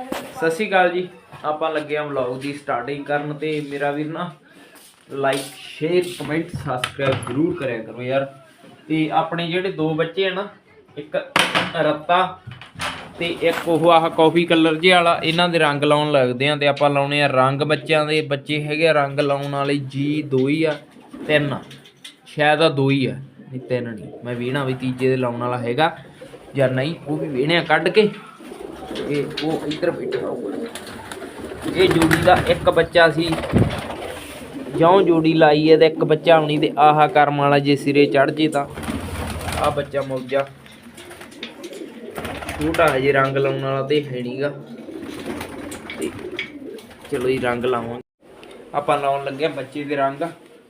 ਸਤਿ ਸ਼੍ਰੀ ਅਕਾਲ ਜੀ। ਆਪਾਂ ਲੱਗੇ ਆ ਵਲੌਗ ਦੀ ਸਟਾਰਟਿੰਗ ਕਰਨ ਤੇ। ਮੇਰਾ ਵੀਰ ਨਾ ਲਾਈਕ ਸ਼ੇਅਰ ਕਮੈਂਟ ਸਬਸਕ੍ਰਾਈਬ ਜ਼ਰੂਰ ਕਰਿਆ ਕਰੋ ਯਾਰ। ਤੇ ਆਪਣੇ ਜਿਹੜੇ ਦੋ ਬੱਚੇ ਆ ਨਾ, ਇੱਕ ਰੱਤਾ ਤੇ ਇੱਕ ਉਹ ਆਹ ਕਾਫੀ ਕਲਰ ਜਿਹਾ ਵਾਲਾ, ਇਹਨਾਂ ਦੇ ਰੰਗ ਲਾਉਣ ਲੱਗਦੇ ਆ ਤੇ ਆਪਾਂ ਲਾਉਣੇ ਆ ਰੰਗ। ਬੱਚਿਆਂ ਦੇ ਬੱਚੇ ਹੈਗੇ ਆ ਰੰਗ ਲਾਉਣ ਵਾਲੇ ਜੀ, ਦੋ ਹੀ ਆ, ਤਿੰਨ। ਆ। ਸ਼ਾਇਦ ਆ ਦੋ ਹੀ ਆ, ਨਹੀਂ ਤਿੰਨ ਨਹੀਂ। ਮੈਂ ਵੀਣਾ ਵੀ ਤੀਜੇ ਦੇ ਲਾਉਣ ਵਾਲਾ ਹੈਗਾ ਜਾਂ ਨਹੀਂ, ਉਹ ਵੀ ਵੀਣਿਆ ਕੱਢ ਕੇ ਇਹ ਉਹ ਇੱਧਰ ਬੈਠਾ ਹੋਊਗਾ ਇਹ ਜੋੜੀ ਦਾ ਇੱਕ ਬੱਚਾ ਸੀ। ਜਿਉਂ ਜੋੜੀ ਲਾਈ ਹੈ ਤੇ ਇੱਕ ਬੱਚਾ ਆਉਣੀ ਤੇ ਆਹਾ ਕਰਮ ਵਾਲਾ ਜੇ ਸਿਰੇ ਚੜ ਜੇ ਤਾਂ। ਆ ਬੱਚਾ ਮੌਜਾ। ਛੋਟਾ ਹਜੇ ਰੰਗ ਲਾਉਣ ਵਾਲਾ ਤੇ ਹੈ ਨਹੀਂਗਾ ਤੇ ਚਲੋ ਜੀ, ਰੰਗ ਲਾਵਾਂਗੇ। ਆਪਾਂ ਲਾਉਣ ਲੱਗੇ ਬੱਚੇ ਦੇ ਰੰਗ।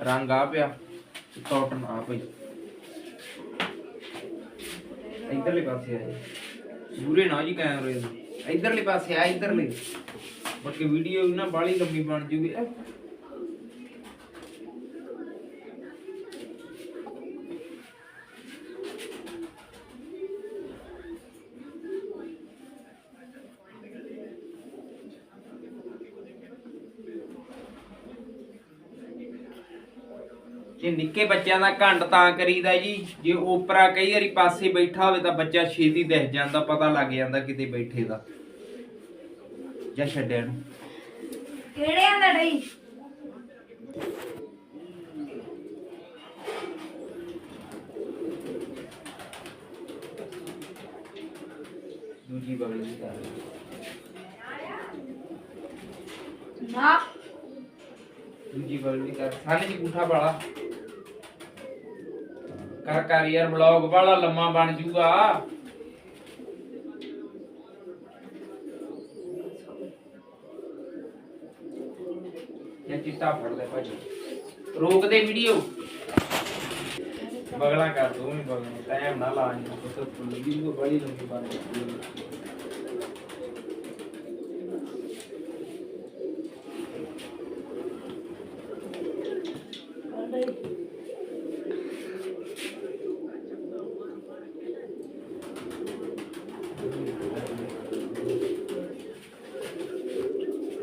ਰੰਗ ਆ ਪਿਆ। ਤੇ ਕਾਟਨ ਆ ਪਈ। ਇਧਰਲੇ ਪਾਸੇ ਆ ਜੀ। ਪੂਰੇ ਨਾ ਜੀ ਕੈਮਰੇ ਦੇ ਇਧਰਲੇ ਪਾਸੇ ਆ, ਇਧਰਲੇ। ਬਾਕੀ ਵੀਡੀਓ ਵੀ ਨਾ ਬਾਲੀ ਲੰਮੀ ਬਣ ਜੂਗੀ। ਜੇ ਨਿੱਕੇ ਬੱਚਿਆਂ ਦਾ ਘੰਟ ਤਾਂ ਕਰੀਦਾ ਜੀ ਜੇ ਉਪਰਾ ਕਈ ਵਾਰੀ ਪਾਸੇ ਬੈਠਾ ਹੋਵੇ ਤਾਂ ਬੱਚਾ ਛੇਤੀ ਦਿਖ ਜਾਂਦਾ ਪਤਾ ਲੱਗ ਜਾਂਦਾ ਕਿਤੇ ਬੈਠੇ ਦਾ। ਜਾਂ ਛੱਡਿਆ ਨੂੰ ਕਿਹੜੇ ਆ ਲੜਾਈ? ਦੂਜੀ ਬਗਲ ਦੀ ਕਰ ਨਾ। ਦੂਜੀ ਬਗਲ ਦੀ ਕਰ ਸਾਨੇ ਜੀ ਪੁੱਠਾ ਵਾਲਾ। ਕਰ ਕਰ ਯਾਰ ਵਲੌਗ ਵਾਲਾ ਲੰਮਾ ਬਣ ਜੂਗਾ। ਇਹ ਚਿੱਟਾ ਫੜ ਲੈ ਭਾਜੀ। ਰੋਕ ਦੇ ਵੀਡੀਓ। ਬਗਲਾ ਕਰ, ਦੋ ਮੈਂ ਬਗਲਾ। ਟਾਈਮ ਨਾ ਲਾ ਨਹੀਂ ਵੀਡੀਓ ਬੜੀ ਲੰਮੀ ਬਣ ਜਾਂਦੀ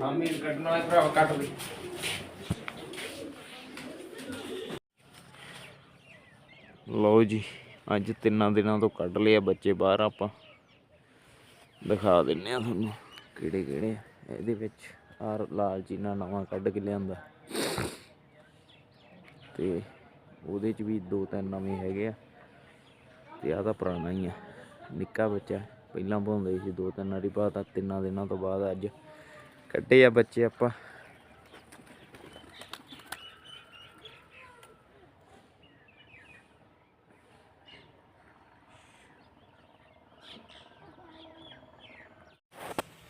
ਹੈ ਹਾਂ ਮੈਂ ਕੱਟਣਾ ਕੱਟ ਦੇ। ਲਓ ਜੀ, ਅੱਜ ਤਿੰਨਾਂ ਦਿਨਾਂ ਤੋਂ ਕੱਢ ਲਿਆ ਬੱਚੇ ਬਾਹਰ ਆਪਾਂ। ਦਿਖਾ ਦਿੰਨੇ ਆ ਤੁਹਾਨੂੰ ਕਿਹੜੇ ਕਿਹੜੇ ਆ। ਇਹਦੇ ਵਿੱਚ ਆਰ ਲਾਲ ਚੀਨਾ ਨਵਾਂ ਕੱਢ ਕੇ ਲਿਆਂਦਾ। ਤੇ ਉਹਦੇ ਚ ਵੀ ਦੋ ਤਿੰਨ ਨਵੇਂ ਹੈਗੇ ਆ। ਤੇ ਆ ਤਾਂ ਪੁਰਾਣਾ ਹੀ ਆ। ਨਿੱਕਾ ਬੱਚਾ, ਪਹਿਲਾਂ ਪਾਉਂਦੇ ਸੀ ਦੋ ਤਿੰਨ ਵਾਰੀ ਪਾਤਾ ਤਿੰਨਾਂ ਦਿਨਾਂ ਤੋਂ ਬਾਅਦ ਅੱਜ ਕੱਢੇ ਆ ਬੱਚੇ ਆਪਾਂ।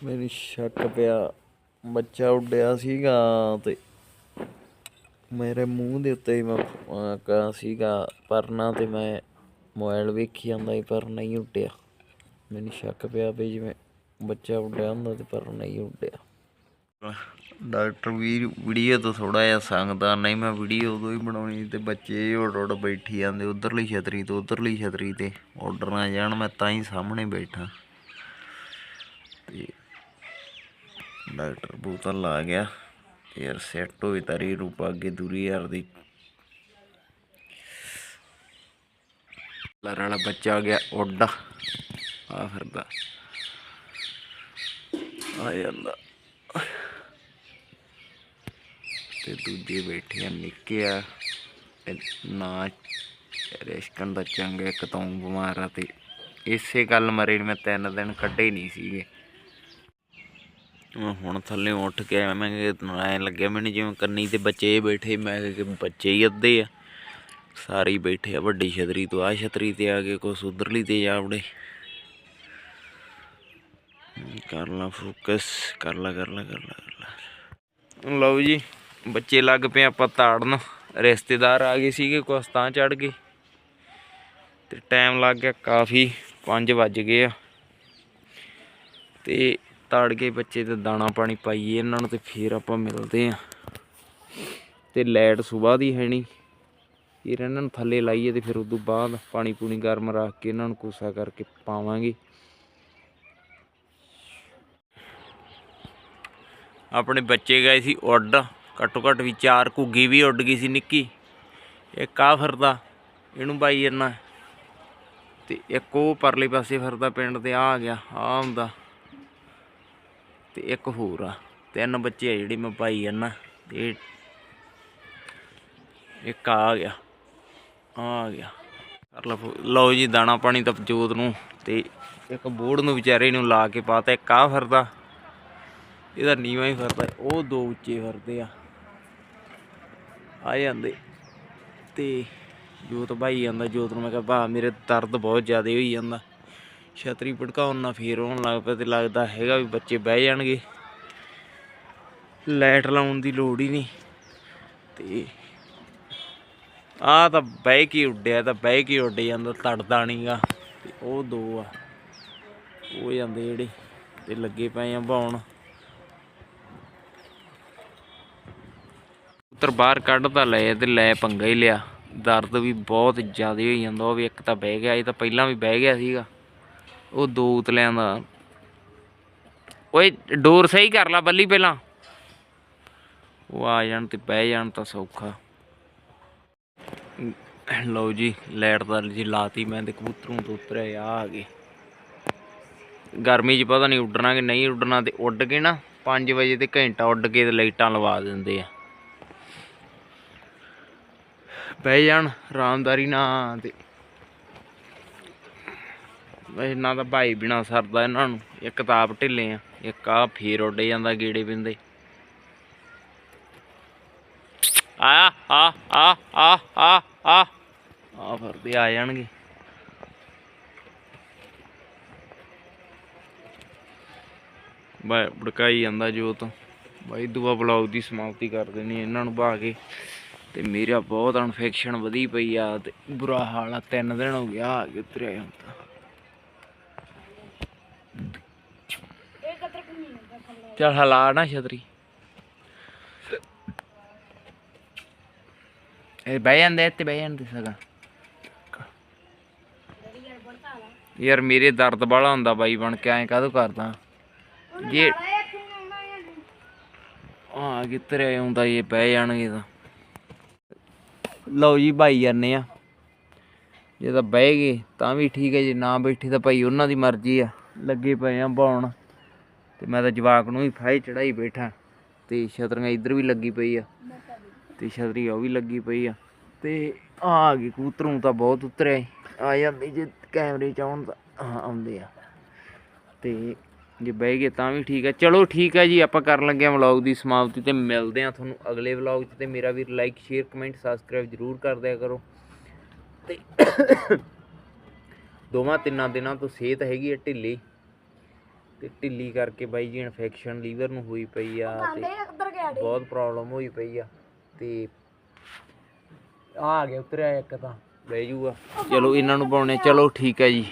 ਮੈਨੂੰ ਸ਼ੱਕ ਪਿਆ ਬੱਚਾ ਉੱਡਿਆ ਸੀਗਾ ਤੇ ਮੇਰੇ ਮੂੰਹ ਦੇ ਉੱਤੇ ਹੀ ਮੈਂ ਅਹ, ਸੀਗਾ ਪਰਨਾ ਤੇ ਮੈਂ ਮੋਬਾਈਲ ਵੇਖੀ ਜਾਂਦਾ ਸੀ ਪਰ ਨਹੀਂ ਉੱਡਿਆ। ਮੈਨੂੰ ਸ਼ੱਕ ਪਿਆ ਵੀ ਜਿਵੇਂ ਬੱਚਾ ਉੱਡਿਆ ਹੁੰਦਾ ਤੇ ਪਰ ਨਹੀਂ ਉੱਡਿਆ। ਡਾਕਟਰ ਵੀਰ, ਵੀਡੀਓ ਤੋਂ ਥੋੜਾ ਜਿਹਾ ਸੰਗਦਾ ਨਹੀਂ, ਮੈਂ ਵੀਡੀਓ ਉਦੋਂ ਹੀ ਬਣਾਉਣੀ ਤੇ ਬੱਚੇ ਉੱਡ ਉੱਡ ਬੈਠੀ ਜਾਂਦੇ, ਉਧਰਲੀ ਛਤਰੀ ਤੋਂ ਉਧਰਲੀ ਛਤਰੀ ਤੇ। ਉੱਡ ਨਾ ਜਾਣ, ਮੈਂ ਤਾਂ ਹੀ ਸਾਹਮਣੇ ਬੈਠਾ। ਤੇ ਡਾਕਟਰ ਬੂਤਲ ਆ ਗਿਆ ਯਾਰ ਸੈੱਟ ਹੋਈ ਤਾਰੀ ਰੂਪਾ ਅੱਗੇ ਦੂਰੀ ਯਾਰ ਦੀ। ਲੜ ਵਾਲਾ ਬੱਚਾ ਆ ਗਿਆ, ਉੱਡ ਆ ਫਿਰਦਾ। ਆ ਜਾਂਦਾ। ਤੇ ਦੂਜੇ ਬੈਠੇ ਆ, ਨਿੱਕੇ ਆ। ਨਾ ਰੇਸ਼ਕਨ ਦਾ ਚੰਗਾ ਇੱਕ ਤੋਂ ਬਿਮਾਰ ਆ ਤੇ ਇਸੇ ਗੱਲ ਮਰੇ ਮੈਂ ਤਿੰਨ ਦਿਨ ਕੱਢੇ ਨਹੀਂ ਸੀਗੇ। ਮੈਂ ਹੁਣ ਥੱਲੇ ਉੱਠ ਕੇ ਆਇਆ, ਮੈਂ ਕਿ ਐ ਲੱਗਿਆ ਮੈਨੂੰ ਜਿਵੇਂ ਕੰਨੀ ਤੇ ਬੱਚੇ ਬੈਠੇ, ਮੈਂ ਕਿਹਾ ਕਿ ਬੱਚੇ ਹੀ ਅੱਧੇ ਆ। ਸਾਰੇ ਹੀ ਬੈਠੇ ਆ, ਵੱਡੀ ਛਤਰੀ ਤੋਂ ਆ ਛਤਰੀ ਤੇ ਆ ਕੇ ਕੁਛ ਉਧਰਲੀ ਤੇ ਜਾ ਵੜੇ। ਕਰ ਲਾ ਫੋਕਸ ਕਰ ਲਾ ਕਰ ਲਾ ਕਰ ਲਾ ਕਰ ਲਾ। ਲਓ ਜੀ ਬੱਚੇ ਲੱਗ ਪਏ ਆਪਾਂ ਤਾੜਨ। ਰਿਸ਼ਤੇਦਾਰ ਆ ਗਏ ਸੀਗੇ ਕੁਛ ਤਾਂ ਚੜ ਗਏ। ਤੇ ਟਾਈਮ ਲੱਗ ਗਿਆ ਕਾਫੀ 5 ਵੱਜ ਗਏ ਆ। ਤੇ ਤਾੜ ਕੇ ਬੱਚੇ ਤੇ ਦਾਣਾ ਪਾਣੀ ਪਾਈਏ ਇਹਨਾਂ ਨੂੰ ਤੇ ਫੇਰ ਆਪਾਂ ਮਿਲਦੇ ਆ। ਤੇ ਲਾਈਟ ਸਵੇਰ ਦੀ ਹੈ ਨਹੀਂ ਫਿਰ ਇਹਨਾਂ ਨੂੰ ਥੱਲੇ ਲਾਈਏ ਤੇ ਫਿਰ ਉਦੋਂ ਬਾਅਦ ਪਾਣੀ ਪੂਣੀ ਗਰਮ ਰੱਖ ਕੇ ਇਹਨਾਂ ਨੂੰ ਕੋਸਾ ਕਰਕੇ ਪਾਵਾਂਗੇ। ਆਪਣੇ ਬੱਚੇ ਗਏ ਸੀ ਉੱਡ। ਘੱਟੋ ਘੱਟ ਵੀ ਚਾਰ ਘੁੱਗੀ ਵੀ ਉੱਡ ਗਈ ਸੀ ਨਿੱਕੀ। ਇੱਕ ਆ ਫਿਰਦਾ, ਇਹਨੂੰ ਬਾਈ ਇਹਨਾਂ ਤੇ ਇੱਕ ਉਹ ਪਰਲੇ ਪਾਸੇ ਫਿਰਦਾ ਪਿੰਡ ਤੇ ਆ ਆ ਗਿਆ ਆ ਹੁੰਦਾ। ਤੇ ਇੱਕ ਹੋਰ ਆ, ਤਿੰਨ ਬੱਚੇ ਆ ਜਿਹੜੇ ਮੈਂ ਪਾਈ ਜਾਂਦਾ ਤੇ ਇੱਕ ਆ ਗਿਆ ਆ ਗਿਆ। ਲਓ ਜੀ ਦਾਣਾ ਪਾਣੀ ਤਪਜੋਤ ਨੂੰ, ਤੇ ਇੱਕ ਬੋੜ ਨੂੰ ਵਿਚਾਰੇ ਨੂੰ ਲਾ ਕੇ ਪਾਤਾ, ਇੱਕ ਆ ਫਿਰਦਾ। ਇਹਦਾ ਨੀਵਾਂ ਹੀ ਫਿਰਦਾ, ਉਹ ਦੋ ਉੱਚੇ ਫਿਰਦੇ ਆ। ਆ ਜਾਂਦੇ। ਤੇ ਜੋਤ ਭਾਈ ਜਾਂਦਾ ਜੋਤ ਨੂੰ ਮੈਂ ਕਿਹਾ, ਭਾ, ਮੇਰੇ ਦਰਦ ਬਹੁਤ ਜ਼ਿਆਦਾ ਹੋਈ ਜਾਂਦਾ। ਛਤਰੀ ਭੜਕਾਉਣ ਨਾਲ ਫੇਰ ਹੋਣ ਲੱਗ ਪਿਆ ਤੇ ਲੱਗਦਾ ਹੈਗਾ ਵੀ ਬੱਚੇ ਬਹਿ ਜਾਣਗੇ। ਲਾਈਟ ਲਾਉਣ ਦੀ ਲੋੜ ਹੀ ਨਹੀਂ। ਤੇ ਆ ਤਾਂ ਬਹਿ ਕੇ ਉੱਡਿਆ, ਤਾਂ ਬਹਿ ਕੇ ਉੱਡ ਜਾਂਦਾ, ਤੜਦਾ ਨਹੀਂਗਾ ਤੇ ਉਹ ਦੋ ਆ, ਉਹ ਜਾਂਦੇ ਜਿਹੜੇ, ਤੇ ਲੱਗੇ ਪਏ ਆ ਭਾਉਣ ਉੱਤਰ ਬਾਹਰ ਕੱਢ ਤਾਂ ਲਏ ਤੇ ਲੈ ਪੰਗਾ ਹੀ ਲਿਆ। ਦਰਦ ਵੀ ਬਹੁਤ ਜ਼ਿਆਦਾ ਹੋਈ ਜਾਂਦਾ, ਉਹ ਵੀ ਇੱਕ ਤਾਂ ਬਹਿ ਗਿਆ, ਇਹ ਤਾਂ ਪਹਿਲਾਂ ਵੀ ਬਹਿ ਗਿਆ ਸੀਗਾ। ਉਹ ਦੋ ਉਤਲਿਆਂ ਦਾ। ਓਏ, ਡੋਰ ਸਹੀ ਕਰ ਲਾ ਬੱਲੀ ਪਹਿਲਾਂ। ਉਹ ਆ ਜਾਣ ਤੇ ਬਹਿ ਜਾਣ ਤਾਂ ਸੌਖਾ। ਲਓ ਜੀ, ਲਾਈਟ ਦਾ ਜੀ ਲਾਤੀ ਮੈਂ ਤੇ ਕਬੂਤਰੋਂ ਤੋਂ ਉਤਰਿਆ ਆ ਆ ਗਏ। ਗਰਮੀ 'ਚ ਪਤਾ ਨਹੀਂ ਉੱਡਣਾ ਕਿ ਨਹੀਂ ਉੱਡਣਾ ਤੇ ਉੱਡ ਕੇ ਨਾ 5 ਵਜੇ ਤੇ ਘੰਟਾ ਉੱਡ ਕੇ ਤੇ ਲਾਈਟਾਂ ਲਵਾ ਦਿੰਦੇ ਆ। ਬਹਿ ਜਾਣ ਆਰਾਮਦਾਰੀ ਨਾਲ ਤੇ। ਇਹਨਾਂ ਦਾ ਭਾਈ ਬਿਨਾ ਸਰਦਾ ਇਹਨਾਂ ਨੂੰ। ਇੱਕ ਤਾਂ ਢਿੱਲੇ ਆ, ਇੱਕ ਆ ਫੇਰ ਉੱਡ ਜਾਂਦਾ ਗੇੜੇ ਪਿੰਦੇ। ਆ ਆ ਆ ਆ ਆ ਆ। ਆ ਫਿਰਦੇ ਆ ਜਾਣਗੇ। ਬਾ ਭੜਕਾਈ ਜਾਂਦਾ ਜੋਤ। ਬਾਈ ਦੂਆ ਬਲੌਗ ਦੀ ਸਮਾਪਤੀ ਕਰ ਦੇਣੀ ਇਹਨਾਂ ਨੂੰ ਭਾ ਕੇ ਤੇ ਮੇਰਾ ਬਹੁਤ ਇਨਫੈਕਸ਼ਨ ਵਧੀ ਪਈ ਆ ਤੇ ਬੁਰਾ ਹਾਲ ਆ ਤਿੰਨ ਦਿਨ ਹੋ ਗਿਆ ਆ ਕੇ ਉਤਰਿਆ ਹੁਣ ਤਾਂ। ਕਤਰ ਚੱਲ ਹਲਾ ਨਾ ਛਤਰੀ। ਇਹ ਬਹਿ ਜਾਂਦੇ ਇੱਥੇ ਬਹਿ ਜਾਂਦੇ ਸਗਾ। ਯਾਰ ਮੇਰੇ ਦਰਦ ਬਾਲਾ ਹੁੰਦਾ ਬਾਈ ਬਣ ਕੇ ਐਂ ਕਾਹਦੋਂ ਕਰਦਾ? ਜੇ ਆ ਕਿੱਧਰ ਆਉਂਦਾ ਇਹ ਬਹਿ ਜਾਣਗੇ ਤਾਂ। ਲਓ ਜੀ ਭਾਈ ਜਾਂਦੇ ਆ। ਜੇ ਤਾਂ ਬਹਿ ਗਏ, ਤਾਂ ਵੀ ਠੀਕ ਹੈ, ਜੇ ਨਾ ਬੈਠੇ ਤਾਂ ਭਾਈ ਉਹਨਾਂ ਦੀ ਮਰਜ਼ੀ ਆ। ਲੱਗੇ ਪਏ ਆ ਬਾਉਣ। ਤੇ ਮੈਂ ਤਾਂ ਜਵਾਕ ਨੂੰ ਹੀ ਫਾਈ ਚੜਾਈ ਬੈਠਾ। ਤੇ ਛਤਰੀਆਂ ਇੱਧਰ ਵੀ ਲੱਗੀ ਪਈ ਆ। ਤੇ ਛਤਰੀ ਉਹ ਵੀ ਲੱਗੀ ਪਈ ਆ। ਤੇ ਆ ਗਏ ਕਬੂਤਰੋਂ ਤਾਂ ਬਹੁਤ ਉਤਰਿਆ ਈ। ਆ ਜਾਂਦੇ ਜੇ ਕੈਮਰੇ ਚ ਆਉਣ ਤਾਂ ਆਉਂਦੇ ਆ। ਤੇ ਜੇ ਬਹਿ ਗਏ ਤਾਂ ਵੀ ਠੀਕ ਹੈ ਚਲੋ ਠੀਕ ਹੈ ਜੀ ਆਪਾਂ ਕਰਨ ਲੱਗੇ ਹਾਂ ਵਲੌਗ ਦੀ ਸਮਾਪਤੀ ਤੇ ਮਿਲਦੇ ਹਾਂ ਤੁਹਾਨੂੰ ਅਗਲੇ ਵਲੌਗ 'ਚ ਤੇ ਮੇਰਾ ਵੀਰ ਲਾਈਕ ਸ਼ੇਅਰ ਕਮੈਂਟ ਸਬਸਕ੍ਰਾਈਬ ਜਰੂਰ ਕਰ ਦਿਆ ਕਰੋ। ਤੇ ਦੋਵਾਂ ਤਿੰਨਾਂ ਦਿਨਾਂ ਤੋਂ ਸਿਹਤ ਹੈਗੀ ਹੈ ਢਿੱਲੀ। ਤੇ ਢਿੱਲੀ ਕਰਕੇ ਬਾਈ ਜੀ ਇਨਫੈਕਸ਼ਨ ਲੀਵਰ ਨੂੰ ਹੋਈ ਪਈ ਆ ਤੇ ਬਹੁਤ ਪ੍ਰੋਬਲਮ ਹੋਈ ਪਈ ਆ ਤੇ ਆ ਆ ਗਿਆ ਉਤਰਿਆ ਇੱਕ ਤਾਂ। ਬਹਿ ਜੂਗਾ। ਚਲੋ ਇਹਨਾਂ ਨੂੰ ਪਾਉਣੇ ਚਲੋ ਠੀਕ ਹੈ ਜੀ।